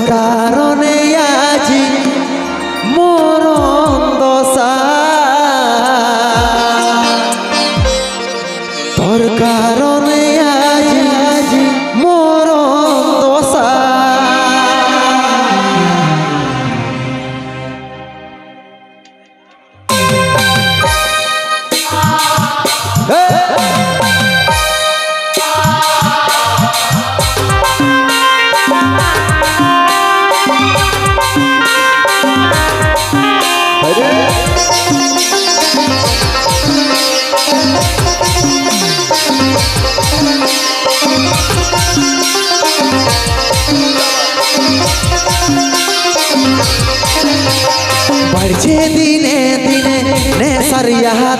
তোর बढ़ছে দিনে দিনে নেশার ইয়াদ তোর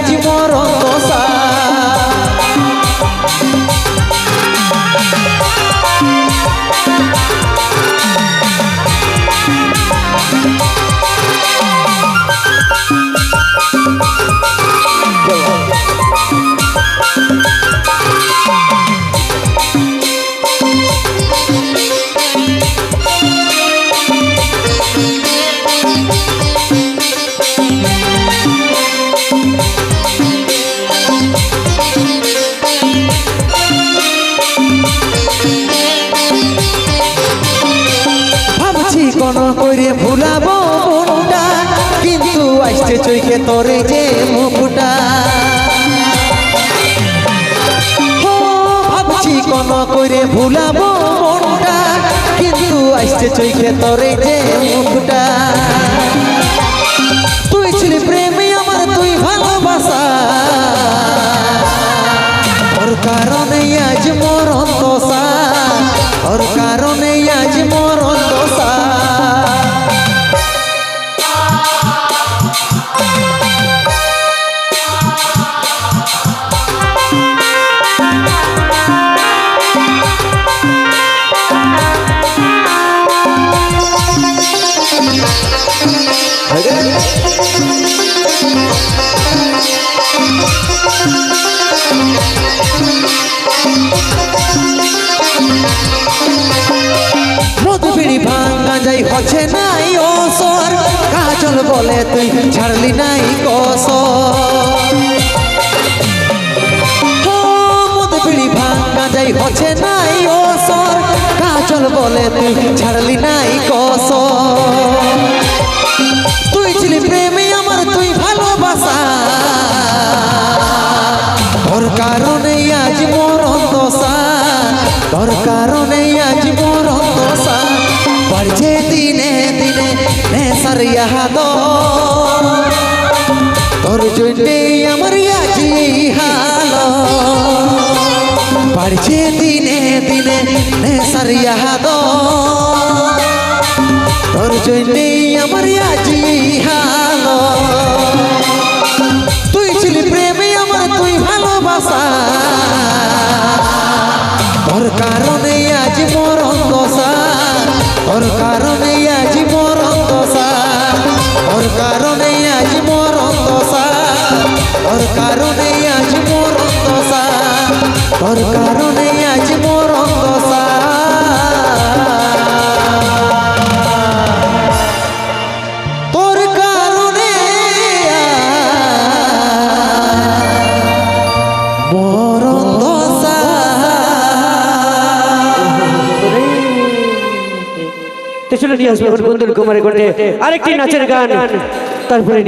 কারণে আজ মরণ দশা ভুলাবো মনটা, কিন্তু আসছে চৈকে তোরে যে মুখটা। ভাবছি কোন করে ভুলাবো মনটা, কিন্তু আসছে চৈকে তোরে যে মুখটা। তুই ছিলি প্রেমী আমার তুই ভালোবাসা। ওর কারণে আজ মরণ দশা, ওর কারণে আজ মরণ তুই ছাড়লি নাই মধু বিড়ি ভাঙ্গা যাই হচ্ছে নাই অসর। কাজল বলে তুই ছাড়লি নাই কসর। তুই ছিলি প্রেমী আমার তুই ভালোবাসা। তোর কারণে আজ মরণ দশা। তোর কারণে নেশার ইয়াদ তোর জন্যে আমার আজি হাল বাড়ছে দিনে দিনে নেশার ইয়াদ তোর জন্যে আমার আজি হাল তোর কারণে আজ মরণ দশা তোর কারণে দশা তো চলে নিয়ে আসব বন্ধুর কুমারের কণ্ঠে আরেকটি নাচের গান। তারপরে